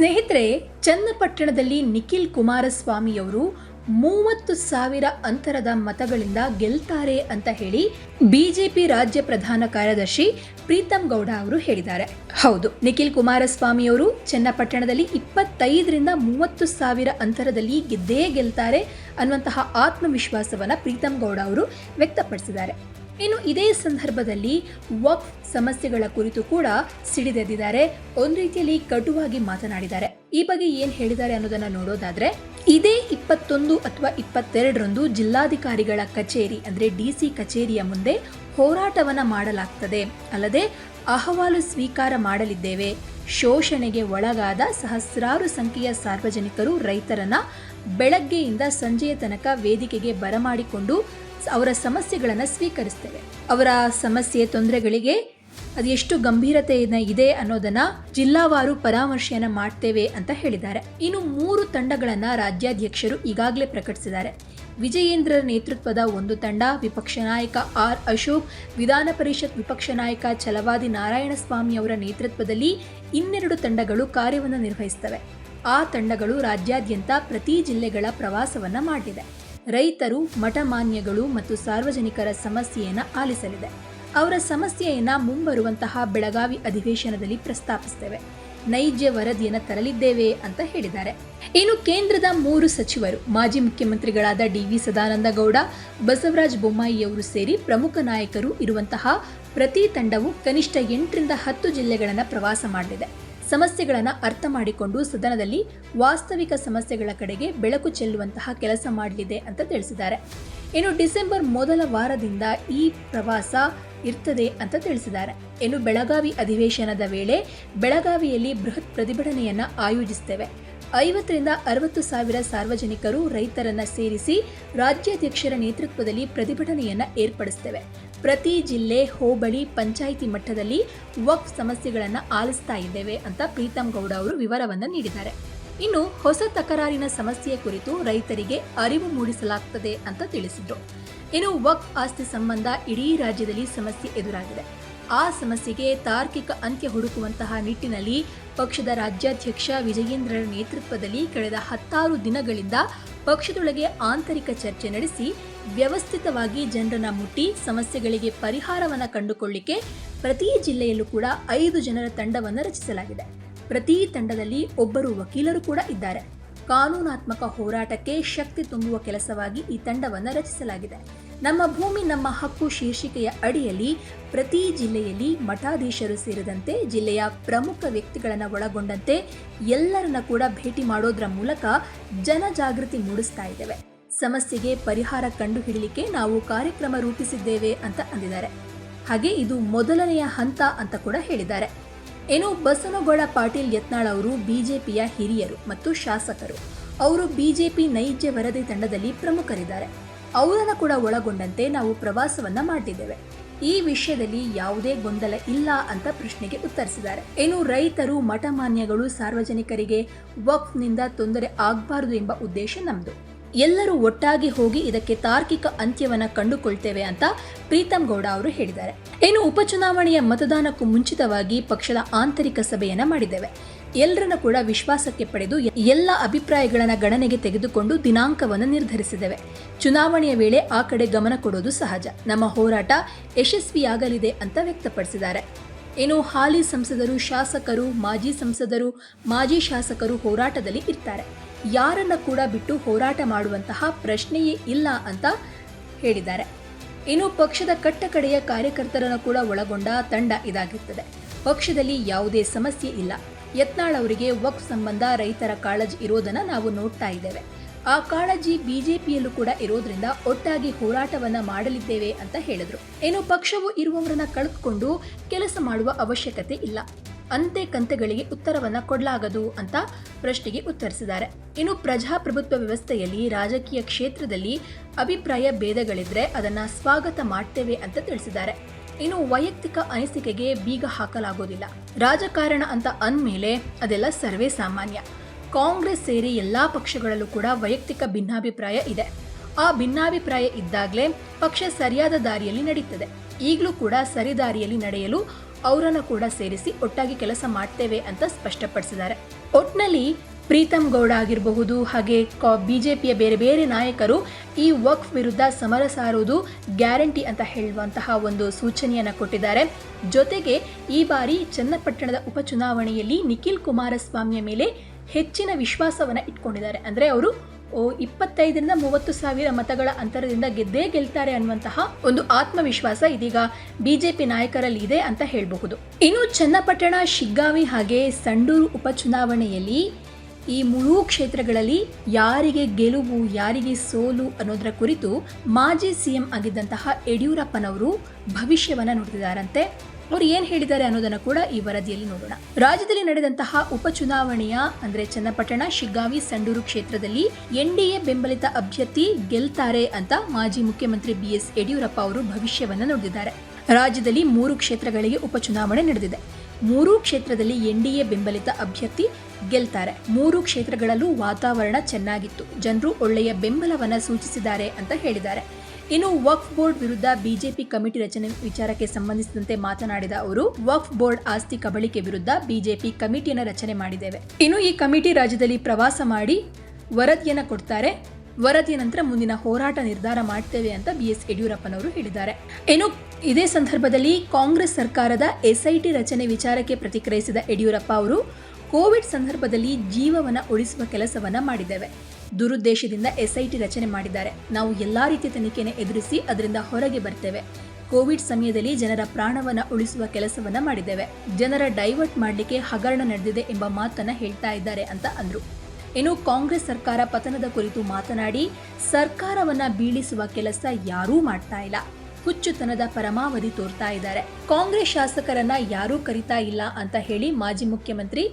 ಸ್ನೇಹಿತರೆ, ಚನ್ನಪಟ್ಟಣದಲ್ಲಿ ನಿಖಿಲ್ ಕುಮಾರಸ್ವಾಮಿಯವರು ಮೂವತ್ತು ಸಾವಿರ ಅಂತರದ ಮತಗಳಿಂದ ಗೆಲ್ತಾರೆ ಅಂತ ಹೇಳಿ ಬಿಜೆಪಿ ರಾಜ್ಯ ಪ್ರಧಾನ ಕಾರ್ಯದರ್ಶಿ ಪ್ರೀತಂ ಗೌಡ ಅವರು ಹೇಳಿದ್ದಾರೆ. ಹೌದು, ನಿಖಿಲ್ ಕುಮಾರಸ್ವಾಮಿ ಅವರು ಚನ್ನಪಟ್ಟಣದಲ್ಲಿ ಇಪ್ಪತ್ತೈದರಿಂದ ಮೂವತ್ತು ಸಾವಿರ ಅಂತರದಲ್ಲಿ ಗೆದ್ದೇ ಗೆಲ್ತಾರೆ ಅನ್ನುವಂತಹ ಆತ್ಮವಿಶ್ವಾಸವನ್ನ ಪ್ರೀತಂ ಗೌಡ ಅವರು ವ್ಯಕ್ತಪಡಿಸಿದ್ದಾರೆ. ಇನ್ನು ಇದೇ ಸಂದರ್ಭದಲ್ಲಿ ವಕ್ಫ್ ಸಮಸ್ಯೆಗಳ ಕುರಿತು ಕೂಡ ಸಿಡಿದೆದ್ದಿದ್ದಾರೆ. ಒಂದು ರೀತಿಯಲ್ಲಿ ಕಟುವಾಗಿ ಮಾತನಾಡಿದ್ದಾರೆ. ಈ ಬಗ್ಗೆ ಏನ್ ಹೇಳಿದ್ದಾರೆ ಅನ್ನೋದನ್ನ ನೋಡೋದಾದ್ರೆ, ಇದೇ ಇಪ್ಪತ್ತೊಂದು ಅಥವಾ ಇಪ್ಪತ್ತೆರಡರಂದು ಜಿಲ್ಲಾಧಿಕಾರಿಗಳ ಕಚೇರಿ, ಅಂದ್ರೆ ಡಿಸಿ ಕಚೇರಿಯ ಮುಂದೆ ಹೋರಾಟವನ್ನ ಮಾಡಲಾಗ್ತದೆ. ಅಲ್ಲದೆ ಅಹವಾಲು ಸ್ವೀಕಾರ ಮಾಡಲಿದ್ದೇವೆ. ಶೋಷಣೆಗೆ ಒಳಗಾದ ಸಹಸ್ರಾರು ಸಂಖ್ಯೆಯ ಸಾರ್ವಜನಿಕರು ರೈತರನ್ನ ಬೆಳಗ್ಗೆಯಿಂದ ಸಂಜೆಯ ತನಕ ವೇದಿಕೆಗೆ ಬರಮಾಡಿಕೊಂಡು ಅವರ ಸಮಸ್ಯೆಗಳನ್ನು ಸ್ವೀಕರಿಸ್ತೇವೆ. ಅವರ ಸಮಸ್ಯೆ ತೊಂದರೆಗಳಿಗೆ ಅದು ಎಷ್ಟು ಗಂಭೀರತೆಯಿಂದ ಇದೆ ಅನ್ನೋದನ್ನ ಜಿಲ್ಲಾವಾರು ಪರಾಮರ್ಶೆಯನ್ನು ಮಾಡ್ತೇವೆ ಅಂತ ಹೇಳಿದ್ದಾರೆ. ಇನ್ನು ಮೂರು ತಂಡಗಳನ್ನ ರಾಜ್ಯಾಧ್ಯಕ್ಷರು ಈಗಾಗಲೇ ಪ್ರಕಟಿಸಿದ್ದಾರೆ. ವಿಜಯೇಂದ್ರ ನೇತೃತ್ವದ ಒಂದು ತಂಡ, ವಿಪಕ್ಷ ನಾಯಕ ಆರ್ ಅಶೋಕ್, ವಿಧಾನ ಪರಿಷತ್ ವಿಪಕ್ಷ ನಾಯಕ ಛಲವಾದಿ ನಾರಾಯಣಸ್ವಾಮಿ ಅವರ ನೇತೃತ್ವದಲ್ಲಿ ಇನ್ನೆರಡು ತಂಡಗಳು ಕಾರ್ಯವನ್ನು ನಿರ್ವಹಿಸುತ್ತವೆ ಆ ತಂಡಗಳು ರಾಜ್ಯಾದ್ಯಂತ ಪ್ರತಿ ಜಿಲ್ಲೆಗಳ ಪ್ರವಾಸವನ್ನ ಮಾಡಲಿದೆ. ರೈತರು ಮಠಮಾನ್ಯಗಳು ಮತ್ತು ಸಾರ್ವಜನಿಕರ ಸಮಸ್ಯೆಯನ್ನು ಆಲಿಸಲಿದೆ. ಅವರ ಸಮಸ್ಯೆಯನ್ನು ಮುಂಬರುವಂತಹ ಬೆಳಗಾವಿ ಅಧಿವೇಶನದಲ್ಲಿ ಪ್ರಸ್ತಾಪಿಸುತ್ತೇವೆ ನೈಜ ವರದಿಯನ್ನು ತರಲಿದ್ದೇವೆ ಅಂತ ಹೇಳಿದ್ದಾರೆ. ಇನ್ನು ಕೇಂದ್ರದ ಮೂರು ಸಚಿವರು, ಮಾಜಿ ಮುಖ್ಯಮಂತ್ರಿಗಳಾದ ಡಿ ವಿ ಸದಾನಂದ ಗೌಡ ಬಸವರಾಜ ಬೊಮ್ಮಾಯಿಯವರು ಸೇರಿ ಪ್ರಮುಖ ನಾಯಕರು ಇರುವಂತಹ ಪ್ರತಿ ತಂಡವು ಕನಿಷ್ಠ ಎಂಟರಿಂದ ಹತ್ತು ಜಿಲ್ಲೆಗಳನ್ನು ಪ್ರವಾಸ ಮಾಡಲಿದೆ. ಸಮಸ್ಯೆಗಳನ್ನು ಅರ್ಥ ಮಾಡಿಕೊಂಡು ಸದನದಲ್ಲಿ ವಾಸ್ತವಿಕ ಸಮಸ್ಯೆಗಳ ಕಡೆಗೆ ಬೆಳಕು ಚೆಲ್ಲುವಂತಹ ಕೆಲಸ ಮಾಡಲಿದೆ ಅಂತ ತಿಳಿಸಿದ್ದಾರೆ. ಇನ್ನು ಡಿಸೆಂಬರ್ ಮೊದಲ ವಾರದಿಂದ ಈ ಪ್ರವಾಸ ಇರ್ತದೆ ಅಂತ ತಿಳಿಸಿದ್ದಾರೆ. ಇನ್ನು ಬೆಳಗಾವಿ ಅಧಿವೇಶನದ ವೇಳೆ ಬೆಳಗಾವಿಯಲ್ಲಿ ಬೃಹತ್ ಪ್ರತಿಭಟನೆಯನ್ನು ಆಯೋಜಿಸುತ್ತೇವೆ ಐವತ್ತರಿಂದ ಅರವತ್ತು ಸಾವಿರ ಸಾರ್ವಜನಿಕರು ರೈತರನ್ನ ಸೇರಿಸಿ ರಾಜ್ಯಾಧ್ಯಕ್ಷರ ನೇತೃತ್ವದಲ್ಲಿ ಪ್ರತಿಭಟನೆಯನ್ನ ಏರ್ಪಡಿಸುತ್ತೇವೆ ಪ್ರತಿ ಜಿಲ್ಲೆ, ಹೋಬಳಿ, ಪಂಚಾಯಿತಿ ಮಟ್ಟದಲ್ಲಿ ವಕ್ಫ್ ಸಮಸ್ಯೆಗಳನ್ನು ಆಲಿಸ್ತಾ ಇದ್ದೇವೆ ಅಂತ ಪ್ರೀತಮ್ ಗೌಡ ಅವರು ವಿವರವನ್ನು ನೀಡಿದ್ದಾರೆ. ಇನ್ನು ಹೊಸ ತಕರಾರಿನ ಸಮಸ್ಯೆ ಕುರಿತು ರೈತರಿಗೆ ಅರಿವು ಮೂಡಿಸಲಾಗುತ್ತದೆ ಅಂತ ತಿಳಿಸಿದ್ರು. ಇನ್ನು ವಕ್ ಆಸ್ತಿ ಸಂಬಂಧ ಇಡೀ ರಾಜ್ಯದಲ್ಲಿ ಸಮಸ್ಯೆ ಎದುರಾಗಿದೆ. ಆ ಸಮಸ್ಯೆಗೆ ತಾರ್ಕಿಕ ಅಂತ್ಯ ಹುಡುಕುವಂತಹ ನಿಟ್ಟಿನಲ್ಲಿ ಪಕ್ಷದ ರಾಜ್ಯಾಧ್ಯಕ್ಷ ವಿಜಯೇಂದ್ರರ ನೇತೃತ್ವದಲ್ಲಿ ಕಳೆದ ಹತ್ತಾರು ದಿನಗಳಿಂದ ಪಕ್ಷದೊಳಗೆ ಆಂತರಿಕ ಚರ್ಚೆ ನಡೆಸಿ ವ್ಯವಸ್ಥಿತವಾಗಿ ಜನರನ್ನ ಮುಟ್ಟಿ ಸಮಸ್ಯೆಗಳಿಗೆ ಪರಿಹಾರವನ್ನು ಕಂಡುಕೊಳ್ಳಿಕ್ಕೆ ಪ್ರತಿ ಜಿಲ್ಲೆಯಲ್ಲೂ ಕೂಡ ಐದು ಜನರ ತಂಡವನ್ನು ರಚಿಸಲಾಗಿದೆ. ಪ್ರತಿ ತಂಡದಲ್ಲಿ ಒಬ್ಬರು ವಕೀಲರು ಕೂಡ ಇದ್ದಾರೆ. ಕಾನೂನಾತ್ಮಕ ಹೋರಾಟಕ್ಕೆ ಶಕ್ತಿ ತುಂಬುವ ಕೆಲಸವಾಗಿ ಈ ತಂಡವನ್ನು ರಚಿಸಲಾಗಿದೆ. ನಮ್ಮ ಭೂಮಿ, ನಮ್ಮ ಹಕ್ಕು ಶೀರ್ಷಿಕೆಯ ಅಡಿಯಲ್ಲಿ ಪ್ರತಿ ಜಿಲ್ಲೆಯಲ್ಲಿ ಮಠಾಧೀಶರು ಸೇರಿದಂತೆ ಜಿಲ್ಲೆಯ ಪ್ರಮುಖ ವ್ಯಕ್ತಿಗಳನ್ನು ಒಳಗೊಂಡಂತೆ ಎಲ್ಲರನ್ನ ಕೂಡ ಭೇಟಿ ಮಾಡೋದ್ರ ಮೂಲಕ ಜನಜಾಗೃತಿ ಮೂಡಿಸ್ತಾ ಇದ್ದೇವೆ. ಸಮಸ್ಯೆಗೆ ಪರಿಹಾರ ಕಂಡುಹಿಡಲಿಕ್ಕೆ ನಾವು ಕಾರ್ಯಕ್ರಮ ರೂಪಿಸಿದ್ದೇವೆ ಅಂತ ಅಂದಿದ್ದಾರೆ. ಹಾಗೆ ಇದು ಮೊದಲನೆಯ ಹಂತ ಅಂತ ಕೂಡ ಹೇಳಿದ್ದಾರೆ. ಏನು ಬಸನಗೌಡ ಪಾಟೀಲ್ ಯತ್ನಾಳ್ ಅವರು ಬಿಜೆಪಿಯ ಹಿರಿಯರು ಮತ್ತು ಶಾಸಕರು. ಅವರು ಬಿಜೆಪಿ ನೈಜ ವರದಿ ತಂಡದಲ್ಲಿ ಪ್ರಮುಖರಿದ್ದಾರೆ. ಅವರನ್ನು ಕೂಡ ಒಳಗೊಂಡಂತೆ ನಾವು ಪ್ರವಾಸವನ್ನ ಮಾಡಿದ್ದೇವೆ ಈ ವಿಷಯದಲ್ಲಿ ಯಾವುದೇ ಗೊಂದಲ ಇಲ್ಲ ಅಂತ ಪ್ರಶ್ನೆಗೆ ಉತ್ತರಿಸಿದ್ದಾರೆ. ಏನು ರೈತರು, ಮಠಮಾನ್ಯಗಳು, ಸಾರ್ವಜನಿಕರಿಗೆ ವಕ್ಫ್ನಿಂದ ತೊಂದರೆ ಆಗಬಾರದು ಎಂಬ ಉದ್ದೇಶ ನಮ್ದು. ಎಲ್ಲರೂ ಒಟ್ಟಾಗಿ ಹೋಗಿ ಇದಕ್ಕೆ ತಾರ್ಕಿಕ ಅಂತ್ಯವನ್ನ ಕಂಡುಕೊಳ್ತೇವೆ ಅಂತ ಪ್ರೀತಂ ಗೌಡ ಅವರು ಹೇಳಿದ್ದಾರೆ. ಇನ್ನು ಉಪಚುನಾವಣೆಯ ಮತದಾನಕ್ಕೂ ಮುಂಚಿತವಾಗಿ ಪಕ್ಷದ ಆಂತರಿಕ ಸಭೆಯನ್ನ ಮಾಡಿದ್ದೇವೆ. ಎಲ್ಲರನ್ನ ಕೂಡ ವಿಶ್ವಾಸಕ್ಕೆ ಪಡೆದು ಎಲ್ಲ ಅಭಿಪ್ರಾಯಗಳನ್ನ ಗಣನೆಗೆ ತೆಗೆದುಕೊಂಡು ದಿನಾಂಕವನ್ನು ನಿರ್ಧರಿಸಿದ್ದೇವೆ. ಚುನಾವಣೆಯ ವೇಳೆ ಆ ಕಡೆ ಗಮನ ಕೊಡೋದು ಸಹಜ. ನಮ್ಮ ಹೋರಾಟ ಯಶಸ್ವಿಯಾಗಲಿದೆ ಅಂತ ವ್ಯಕ್ತಪಡಿಸಿದ್ದಾರೆ. ಇನ್ನು ಹಾಲಿ ಸಂಸದರು, ಶಾಸಕರು, ಮಾಜಿ ಸಂಸದರು, ಮಾಜಿ ಶಾಸಕರು ಹೋರಾಟದಲ್ಲಿ ಇರ್ತಾರೆ. ಯಾರನ್ನ ಕೂಡ ಬಿಟ್ಟು ಹೋರಾಟ ಮಾಡುವಂತಹ ಪ್ರಶ್ನೆಯೇ ಇಲ್ಲ ಅಂತ ಹೇಳಿದ್ದಾರೆ. ಇನ್ನು ಪಕ್ಷದ ಕಟ್ಟಕಡೆಯ ಕಾರ್ಯಕರ್ತರನ್ನು ಕೂಡ ಒಳಗೊಂಡ ತಂಡ ಇದಾಗಿರ್ತದೆ. ಪಕ್ಷದಲ್ಲಿ ಯಾವುದೇ ಸಮಸ್ಯೆ ಇಲ್ಲ. ಯತ್ನಾಳ್ ಅವರಿಗೆ ವಕ್ ಸಂಬಂಧ ರೈತರ ಕಾಳಜಿ ಇರೋದನ್ನ ನಾವು ನೋಡ್ತಾ ಇದ್ದೇವೆ. ಆ ಕಾಳಜಿ ಬಿಜೆಪಿಯಲ್ಲೂ ಕೂಡ ಇರೋದ್ರಿಂದ ಒಟ್ಟಾಗಿ ಹೋರಾಟವನ್ನ ಮಾಡಲಿದ್ದೇವೆ ಅಂತ ಹೇಳಿದ್ರು. ಇನ್ನು ಪಕ್ಷವು ಇರುವವರನ್ನ ಕಳೆದುಕೊಂಡು ಕೆಲಸ ಮಾಡುವ ಅವಶ್ಯಕತೆ ಇಲ್ಲ. ಅಂತೆ ಕಂತೆಗಳಿಗೆ ಉತ್ತರವನ್ನ ಕೊಡಲಾಗದು ಅಂತ ಪ್ರಶ್ನೆಗೆ ಉತ್ತರಿಸಿದ್ದಾರೆ. ಇನ್ನು ಪ್ರಜಾಪ್ರಭುತ್ವ ವ್ಯವಸ್ಥೆಯಲ್ಲಿ ರಾಜಕೀಯ ಕ್ಷೇತ್ರದಲ್ಲಿ ಅಭಿಪ್ರಾಯ ಭೇದಗಳಿದ್ರೆ ಅದನ್ನ ಸ್ವಾಗತ ಮಾಡ್ತೇವೆ ಅಂತ ತಿಳಿಸಿದ್ದಾರೆ. ಇನ್ನು ವೈಯಕ್ತಿಕ ಅನಿಸಿಕೆಗೆ ಬೀಗ ಹಾಕಲಾಗೋದಿಲ್ಲ. ರಾಜಕಾರಣ ಅಂತ ಅಂದಮೇಲೆ ಅದೆಲ್ಲ ಸರ್ವೇ ಸಾಮಾನ್ಯ. ಕಾಂಗ್ರೆಸ್ ಸೇರಿ ಎಲ್ಲಾ ಪಕ್ಷಗಳಲ್ಲೂ ಕೂಡ ವೈಯಕ್ತಿಕ ಭಿನ್ನಾಭಿಪ್ರಾಯ ಇದೆ. ಆ ಭಿನ್ನಾಭಿಪ್ರಾಯ ಇದ್ದಾಗಲೇ ಪಕ್ಷ ಸರಿಯಾದ ದಾರಿಯಲ್ಲಿ ನಡೀತದೆ. ಈಗಲೂ ಕೂಡ ಸರಿದಾರಿಯಲ್ಲಿ ನಡೆಯಲು ಅವರನ್ನು ಕೂಡ ಸೇರಿಸಿ ಒಟ್ಟಾಗಿ ಕೆಲಸ ಮಾಡ್ತೇವೆ ಅಂತ ಸ್ಪಷ್ಟಪಡಿಸಿದ್ದಾರೆ. ಒಟ್ನಲ್ಲಿ ಪ್ರೀತಮ್ ಗೌಡ ಆಗಿರಬಹುದು, ಹಾಗೆ ಬಿಜೆಪಿಯ ಬೇರೆ ಬೇರೆ ನಾಯಕರು ಈ ವಕ್ಫ್ ವಿರುದ್ಧ ಸಮರ ಸಾರುವುದು ಗ್ಯಾರಂಟಿ ಅಂತ ಹೇಳುವಂತಹ ಒಂದು ಸೂಚನೆಯನ್ನು ಕೊಟ್ಟಿದ್ದಾರೆ. ಜೊತೆಗೆ ಈ ಬಾರಿ ಚನ್ನಪಟ್ಟಣದ ಉಪಚುನಾವಣೆಯಲ್ಲಿ ನಿಖಿಲ್ ಕುಮಾರಸ್ವಾಮಿಯ ಮೇಲೆ ಹೆಚ್ಚಿನ ವಿಶ್ವಾಸವನ್ನು ಇಟ್ಕೊಂಡಿದ್ದಾರೆ. ಅಂದರೆ ಅವರು ಇಪ್ಪತ್ತೈದರಿಂದ ಮೂವತ್ತು ಸಾವಿರ ಮತಗಳ ಅಂತರದಿಂದ ಗೆದ್ದೇ ಗೆಲ್ತಾರೆ ಅನ್ನುವಂತಹ ಒಂದು ಆತ್ಮವಿಶ್ವಾಸ ಇದೀಗ ಬಿಜೆಪಿ ನಾಯಕರಲ್ಲಿ ಇದೆ ಅಂತ ಹೇಳಬಹುದು. ಇನ್ನು ಚನ್ನಪಟ್ಟಣ, ಶಿಗ್ಗಾವಿ ಹಾಗೆ ಸಂಡೂರು ಉಪಚುನಾವಣೆಯಲ್ಲಿ ಈ ಮೂರು ಕ್ಷೇತ್ರಗಳಲ್ಲಿ ಯಾರಿಗೆ ಗೆಲುವು, ಯಾರಿಗೆ ಸೋಲು ಅನ್ನೋದರ ಕುರಿತು ಮಾಜಿ ಸಿಎಂ ಆಗಿದ್ದಂತಹ ಯಡಿಯೂರಪ್ಪನವರು ಭವಿಷ್ಯವನ್ನ ನುಡಿದಿದ್ದಾರಂತೆ ಅವ್ರು ಏನ್ ಹೇಳಿದ್ದಾರೆ ಅನ್ನೋದನ್ನ ಕೂಡ ಈ ವರದಿಯಲ್ಲಿ ನೋಡೋಣ. ರಾಜ್ಯದಲ್ಲಿ ನಡೆದಂತಹ ಉಪಚುನಾವಣೆಯ, ಅಂದ್ರೆ ಚನ್ನಪಟ್ಟಣ, ಶಿಗ್ಗಾವಿ, ಸಂಡೂರು ಕ್ಷೇತ್ರದಲ್ಲಿ ಎನ್ಡಿಎ ಬೆಂಬಲಿತ ಅಭ್ಯರ್ಥಿ ಗೆಲ್ತಾರೆ ಅಂತ ಮಾಜಿ ಮುಖ್ಯಮಂತ್ರಿ ಬಿಎಸ್ ಯಡಿಯೂರಪ್ಪ ಅವರು ಭವಿಷ್ಯವನ್ನ ನುಡಿದಿದ್ದಾರೆ. ರಾಜ್ಯದಲ್ಲಿ ಮೂರು ಕ್ಷೇತ್ರಗಳಿಗೆ ಉಪಚುನಾವಣೆ ನಡೆದಿದೆ. ಮೂರೂ ಕ್ಷೇತ್ರದಲ್ಲಿ ಎನ್ಡಿಎ ಬೆಂಬಲಿತ ಅಭ್ಯರ್ಥಿ ಗೆಲ್ತಾರೆ. ಮೂರು ಕ್ಷೇತ್ರಗಳಲ್ಲೂ ವಾತಾವರಣ ಚೆನ್ನಾಗಿತ್ತು. ಜನರು ಒಳ್ಳೆಯ ಬೆಂಬಲವನ್ನ ಸೂಚಿಸಿದ್ದಾರೆ ಅಂತ ಹೇಳಿದ್ದಾರೆ. ಇನ್ನು ವಕ್ಫ್ ಬೋರ್ಡ್ ವಿರುದ್ಧ ಬಿಜೆಪಿ ಕಮಿಟಿ ರಚನೆ ವಿಚಾರಕ್ಕೆ ಸಂಬಂಧಿಸಿದಂತೆ ಮಾತನಾಡಿದ ಅವರು, ವಕ್ಫ್ ಬೋರ್ಡ್ ಆಸ್ತಿ ಕಬಳಿಕೆ ವಿರುದ್ಧ ಬಿಜೆಪಿ ಕಮಿಟಿಯನ್ನು ರಚನೆ ಮಾಡಿದ್ದೇವೆ. ಇನ್ನು ಈ ಕಮಿಟಿ ರಾಜ್ಯದಲ್ಲಿ ಪ್ರವಾಸ ಮಾಡಿ ವರದಿಯನ್ನು ಕೊಡ್ತಾರೆ. ವರದಿಯ ನಂತರ ಮುಂದಿನ ಹೋರಾಟ ನಿರ್ಧಾರ ಮಾಡ್ತೇವೆ ಅಂತ ಬಿ ಎಸ್ ಯಡಿಯೂರಪ್ಪನವರು ಹೇಳಿದ್ದಾರೆ. ಇನ್ನು ಇದೇ ಸಂದರ್ಭದಲ್ಲಿ ಕಾಂಗ್ರೆಸ್ ಸರ್ಕಾರದ ಎಸ್ಐಟಿ ರಚನೆ ವಿಚಾರಕ್ಕೆ ಪ್ರತಿಕ್ರಿಯಿಸಿದ ಯಡಿಯೂರಪ್ಪ ಅವರು, ಕೋವಿಡ್ ಸಂದರ್ಭದಲ್ಲಿ ಜೀವವನ್ನು ಉಳಿಸುವ ಕೆಲಸವನ್ನ ಮಾಡಿದ್ದೇವೆ. ದುರುದ್ದೇಶದಿಂದ ಎಸ್ಐಟಿ ರಚನೆ ಮಾಡಿದ್ದಾರೆ. ನಾವು ಎಲ್ಲಾ ರೀತಿಯ ತನಿಖೆಯನ್ನು ಎದುರಿಸಿ ಅದರಿಂದ ಹೊರಗೆ ಬರ್ತೇವೆ. ಕೋವಿಡ್ ಸಮಯದಲ್ಲಿ ಜನರ ಪ್ರಾಣವನ್ನ ಉಳಿಸುವ ಕೆಲಸವನ್ನ ಮಾಡಿದ್ದೇವೆ. ಜನರ ಡೈವರ್ಟ್ ಮಾಡಲಿಕ್ಕೆ ಹಗರಣ ನಡೆದಿದೆ ಎಂಬ ಮಾತನ್ನ ಹೇಳ್ತಾ ಇದ್ದಾರೆ ಅಂತ ಅಂದ್ರು. ಇನ್ನು ಕಾಂಗ್ರೆಸ್ ಸರ್ಕಾರ ಪತನದ ಕುರಿತು ಮಾತನಾಡಿ, ಸರ್ಕಾರವನ್ನ ಬೀಳಿಸುವ ಕೆಲಸ ಯಾರೂ ಮಾಡ್ತಾ ಇಲ್ಲ. ಹುಚ್ಚುತನದ ಪರಮಾವಧಿ ತೋರ್ತಾ ಇದ್ದಾರೆ. ಕಾಂಗ್ರೆಸ್ ಶಾಸಕರನ್ನ ಯಾರೂ ಕರಿತಾ ಇಲ್ಲ ಅಂತ ಹೇಳಿ ಮಾಜಿ ಮುಖ್ಯಮಂತ್ರಿ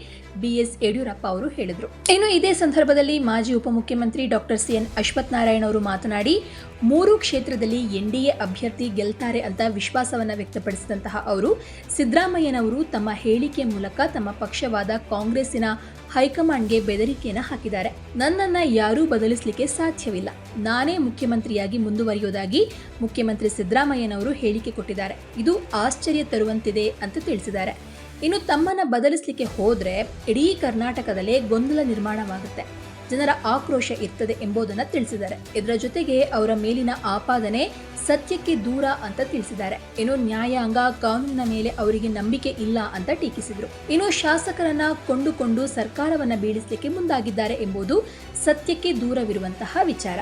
ಬಿ ಎಸ್ ಯಡಿಯೂರಪ್ಪ ಅವರು ಹೇಳಿದರು. ಇನ್ನು ಇದೇ ಸಂದರ್ಭದಲ್ಲಿ ಮಾಜಿ ಉಪಮುಖ್ಯಮಂತ್ರಿ doctor C N Ashwath Narayan ಅವರು ಮಾತನಾಡಿ, ಮೂರು ಕ್ಷೇತ್ರದಲ್ಲಿ ಎನ್ಡಿಎ ಅಭ್ಯರ್ಥಿ ಗೆಲ್ತಾರೆ ಅಂತ ವಿಶ್ವಾಸವನ್ನ ವ್ಯಕ್ತಪಡಿಸಿದಂತಹ ಅವರು, ಸಿದ್ದರಾಮಯ್ಯನವರು ತಮ್ಮ ಹೇಳಿಕೆ ಮೂಲಕ ತಮ್ಮ ಪಕ್ಷವಾದ ಕಾಂಗ್ರೆಸ್ಸಿನ ಹೈಕಮಾಂಡ್ಗೆ ಬೆದರಿಕೆಯನ್ನು ಹಾಕಿದ್ದಾರೆ. ನನ್ನನ್ನ ಯಾರೂ ಬದಲಿಸಲಿಕ್ಕೆ ಸಾಧ್ಯವಿಲ್ಲ. ನಾನೇ ಮುಖ್ಯಮಂತ್ರಿಯಾಗಿ ಮುಂದುವರಿಯೋದಾಗಿ ಮುಖ್ಯಮಂತ್ರಿ ಸಿದ್ದರಾಮಯ್ಯನವರು ಹೇಳಿಕೆ ಕೊಟ್ಟಿದ್ದಾರೆ. ಇದು ಆಶ್ಚರ್ಯ ತರುವಂತಿದೆ ಅಂತ ತಿಳಿಸಿದ್ದಾರೆ. ಇನ್ನು ತಮ್ಮನ್ನ ಬದಲಿಸಲಿಕ್ಕೆ ಹೋದ್ರೆ ಇಡೀ ಕರ್ನಾಟಕದಲ್ಲೇ ಗೊಂದಲ ನಿರ್ಮಾಣವಾಗುತ್ತೆ. ಜನರ ಆಕ್ರೋಶ ಇರ್ತದೆ ಎಂಬುದನ್ನು ತಿಳಿಸಿದ್ದಾರೆ. ಇದರ ಜೊತೆಗೆ ಅವರ ಮೇಲಿನ ಆಪಾದನೆ ಸತ್ಯಕ್ಕೆ ದೂರ ಅಂತ ತಿಳಿಸಿದ್ದಾರೆ. ಇನ್ನು ನ್ಯಾಯಾಂಗ ಕಾನೂನಿನ ಮೇಲೆ ಅವರಿಗೆ ನಂಬಿಕೆ ಇಲ್ಲ ಅಂತ ಟೀಕಿಸಿದರು. ಇನ್ನು ಶಾಸಕರನ್ನ ಕೊಂಡುಕೊಂಡು ಸರ್ಕಾರವನ್ನ ಬೀಳಿಸಲಿಕ್ಕೆ ಮುಂದಾಗಿದ್ದಾರೆ ಎಂಬುದು ಸತ್ಯಕ್ಕೆ ದೂರವಿರುವಂತಹ ವಿಚಾರ.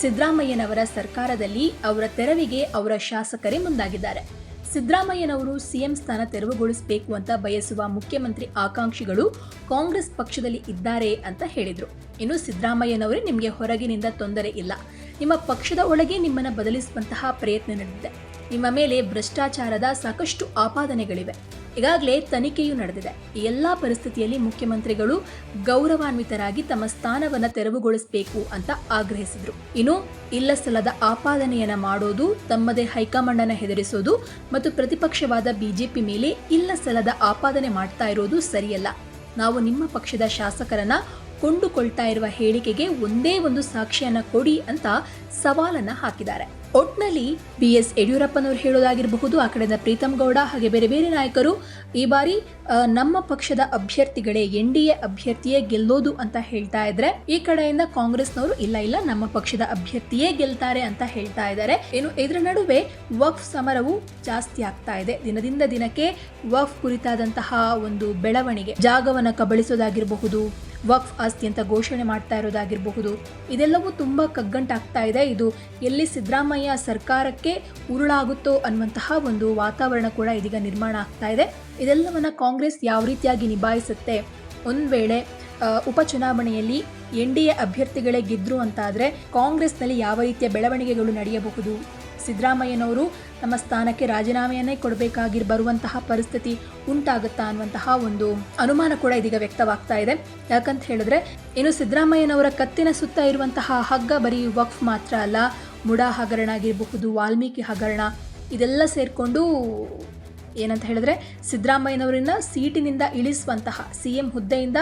ಸಿದ್ದರಾಮಯ್ಯನವರ ಸರ್ಕಾರದಲ್ಲಿ ಅವರ ತೆರವಿಗೆ ಅವರ ಶಾಸಕರೇ ಮುಂದಾಗಿದ್ದಾರೆ. ಸಿದ್ದರಾಮಯ್ಯನವರು ಸಿಎಂ ಸ್ಥಾನ ತೆರವುಗೊಳಿಸಬೇಕು ಅಂತ ಬಯಸುವ ಮುಖ್ಯಮಂತ್ರಿ ಆಕಾಂಕ್ಷಿಗಳು ಕಾಂಗ್ರೆಸ್ ಪಕ್ಷದಲ್ಲಿ ಇದ್ದಾರೆ ಅಂತ ಹೇಳಿದರು. ಇನ್ನು ಸಿದ್ದರಾಮಯ್ಯನವರೇ ನಿಮಗೆ ಹೊರಗಿನಿಂದ ತೊಂದರೆ ಇಲ್ಲ. ನಿಮ್ಮ ಪಕ್ಷದ ಒಳಗೆ ನಿಮ್ಮನ್ನು ಬದಲಿಸುವಂತಹ ಪ್ರಯತ್ನ ನಡೆದಿದೆ. ನಿಮ್ಮ ಮೇಲೆ ಭ್ರಷ್ಟಾಚಾರದ ಸಾಕಷ್ಟು ಆಪಾದನೆಗಳಿವೆ. ಈಗಾಗಲೇ ತನಿಖೆಯೂ ನಡೆದಿದೆ. ಈ ಎಲ್ಲ ಪರಿಸ್ಥಿತಿಯಲ್ಲಿ ಮುಖ್ಯಮಂತ್ರಿಗಳು ಗೌರವಾನ್ವಿತರಾಗಿ ತಮ್ಮ ಸ್ಥಾನವನ್ನು ತೆರವುಗೊಳಿಸಬೇಕು ಅಂತ ಆಗ್ರಹಿಸಿದ್ರು. ಇನ್ನು ಇಲ್ಲ ಸಲ್ಲದ ಆಪಾದನೆಯನ್ನ ಮಾಡೋದು, ತಮ್ಮದೇ ಹೈಕಮಾಂಡ್ ಅನ್ನ ಹೆದರಿಸೋದು ಮತ್ತು ಪ್ರತಿಪಕ್ಷವಾದ ಬಿಜೆಪಿ ಮೇಲೆ ಇಲ್ಲ ಸಲ್ಲದ ಆಪಾದನೆ ಮಾಡ್ತಾ ಇರೋದು ಸರಿಯಲ್ಲ. ನಾವು ನಿಮ್ಮ ಪಕ್ಷದ ಶಾಸಕರನ್ನ ಕೊಂಡುಕೊಳ್ತಾ ಇರುವ ಹೇಳಿಕೆಗೆ ಒಂದೇ ಒಂದು ಸಾಕ್ಷಿಯನ್ನ ಕೊಡಿ ಅಂತ ಸವಾಲನ್ನ ಹಾಕಿದ್ದಾರೆ. ಒಟ್ನಲ್ಲಿ ಬಿ ಎಸ್ ಯಡಿಯೂರಪ್ಪನವರು ಹೇಳೋದಾಗಿರಬಹುದು, ಆ ಕಡೆಯಿಂದ ಪ್ರೀತಮ್ ಗೌಡ ಹಾಗೆ ಬೇರೆ ಬೇರೆ ನಾಯಕರು ಈ ಬಾರಿ ನಮ್ಮ ಪಕ್ಷದ ಅಭ್ಯರ್ಥಿಗಳೇ ಎನ್ ಡಿ ಎ ಅಭ್ಯರ್ಥಿಯೇ ಗೆಲ್ಲೋದು ಅಂತ ಹೇಳ್ತಾ ಇದ್ರೆ, ಈ ಕಡೆಯಿಂದ ಕಾಂಗ್ರೆಸ್ನವರು ಇಲ್ಲ ಇಲ್ಲ, ನಮ್ಮ ಪಕ್ಷದ ಅಭ್ಯರ್ಥಿಯೇ ಗೆಲ್ತಾರೆ ಅಂತ ಹೇಳ್ತಾ ಇದ್ದಾರೆ. ಏನು ಇದರ ನಡುವೆ ವಕ್ಫ್ ಸಮರವು ಜಾಸ್ತಿ ಆಗ್ತಾ ಇದೆ. ದಿನದಿಂದ ದಿನಕ್ಕೆ ವಕ್ಫ್ ಕುರಿತಾದಂತಹ ಒಂದು ಬೆಳವಣಿಗೆ, ಜಾಗವನ್ನು ಕಬಳಿಸೋದಾಗಿರಬಹುದು, ವಕ್ಫ್ ಆಸ್ತಿ ಅಂತ ಘೋಷಣೆ ಮಾಡ್ತಾ ಇರೋದಾಗಿರಬಹುದು, ಇದೆಲ್ಲವೂ ತುಂಬಾ ಕಗ್ಗಂಟಾಗ್ತಾ ಇದೆ. ಇದು ಎಲ್ಲಿ ಸಿದ್ದರಾಮಯ್ಯ ಸರ್ಕಾರಕ್ಕೆ ಉರುಳಾಗುತ್ತೋ ಅನ್ನುವಂತಹ ಒಂದು ವಾತಾವರಣ ಕೂಡ ಇದೀಗ ನಿರ್ಮಾಣ ಆಗ್ತಾ ಇದೆ. ಇದೆಲ್ಲವನ್ನ ಕಾಂಗ್ರೆಸ್ ಯಾವ ರೀತಿಯಾಗಿ ನಿಭಾಯಿಸುತ್ತೆ? ಒಂದು ವೇಳೆ ಉಪ ಉಪಚುನಾವಣೆಯಲ್ಲಿ ಎನ್ ಡಿ ಎ ಅಭ್ಯರ್ಥಿಗಳೇ ಗೆದ್ರು ಅಂತಾದರೆ ಕಾಂಗ್ರೆಸ್ನಲ್ಲಿ ಯಾವ ರೀತಿಯ ಬೆಳವಣಿಗೆಗಳು ನಡೆಯಬಹುದು? ಸಿದ್ದರಾಮಯ್ಯನವರು ತಮ್ಮ ಸ್ಥಾನಕ್ಕೆ ರಾಜೀನಾಮೆಯನ್ನೇ ಕೊಡಬೇಕಾಗಿ ಬರುವಂತಹ ಪರಿಸ್ಥಿತಿ ಉಂಟಾಗುತ್ತಾ ಅನ್ನುವಂತಹ ಒಂದು ಅನುಮಾನ ಕೂಡ ಇದೀಗ ವ್ಯಕ್ತವಾಗ್ತಾ ಇದೆ. ಯಾಕಂತ ಹೇಳಿದ್ರೆ, ಇನ್ನು ಸಿದ್ದರಾಮಯ್ಯನವರ ಕತ್ತಿನ ಸುತ್ತ ಇರುವಂತಹ ಹಗ್ಗ ಬರೀ ವಕ್ಫ್ ಮಾತ್ರ ಅಲ್ಲ ಮುಡಾ ಹಗರಣ ಆಗಿರಬಹುದು, ವಾಲ್ಮೀಕಿ ಹಗರಣ, ಇದೆಲ್ಲ ಸೇರಿಕೊಂಡು ಏನಂತ ಹೇಳಿದ್ರೆ ಸಿದ್ದರಾಮಯ್ಯನವರನ್ನ ಸೀಟಿನಿಂದ ಇಳಿಸುವಂತಹ ಸಿ ಎಂ ಹುದ್ದೆಯಿಂದ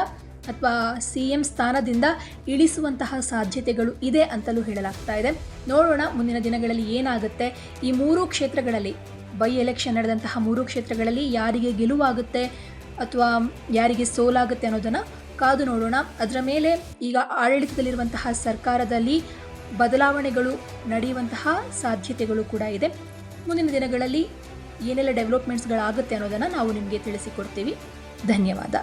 ಅಥವಾ ಸಿ ಎಂ ಸ್ಥಾನದಿಂದ ಇಳಿಸುವಂತಹ ಸಾಧ್ಯತೆಗಳು ಇದೆ ಅಂತಲೂ ಹೇಳಲಾಗ್ತಾ ಇದೆ. ನೋಡೋಣ ಮುಂದಿನ ದಿನಗಳಲ್ಲಿ ಏನಾಗುತ್ತೆ. ಈ ಮೂರು ಕ್ಷೇತ್ರಗಳಲ್ಲಿ, ಬೈ ಎಲೆಕ್ಷನ್ ನಡೆದಂತಹ ಮೂರು ಕ್ಷೇತ್ರಗಳಲ್ಲಿ ಯಾರಿಗೆ ಗೆಲುವಾಗುತ್ತೆ ಅಥವಾ ಯಾರಿಗೆ ಸೋಲಾಗುತ್ತೆ ಅನ್ನೋದನ್ನು ಕಾದು ನೋಡೋಣ. ಅದರ ಮೇಲೆ ಈಗ ಆಡಳಿತದಲ್ಲಿರುವಂತಹ ಸರ್ಕಾರದಲ್ಲಿ ಬದಲಾವಣೆಗಳು ನಡೆಯುವಂತಹ ಸಾಧ್ಯತೆಗಳು ಕೂಡ ಇದೆ. ಮುಂದಿನ ದಿನಗಳಲ್ಲಿ ಏನೆಲ್ಲ ಡೆವಲಪ್ಮೆಂಟ್ಸ್ಗಳಾಗುತ್ತೆ ಅನ್ನೋದನ್ನು ನಾವು ನಿಮಗೆ ತಿಳಿಸಿಕೊಡ್ತೀವಿ. ಧನ್ಯವಾದ.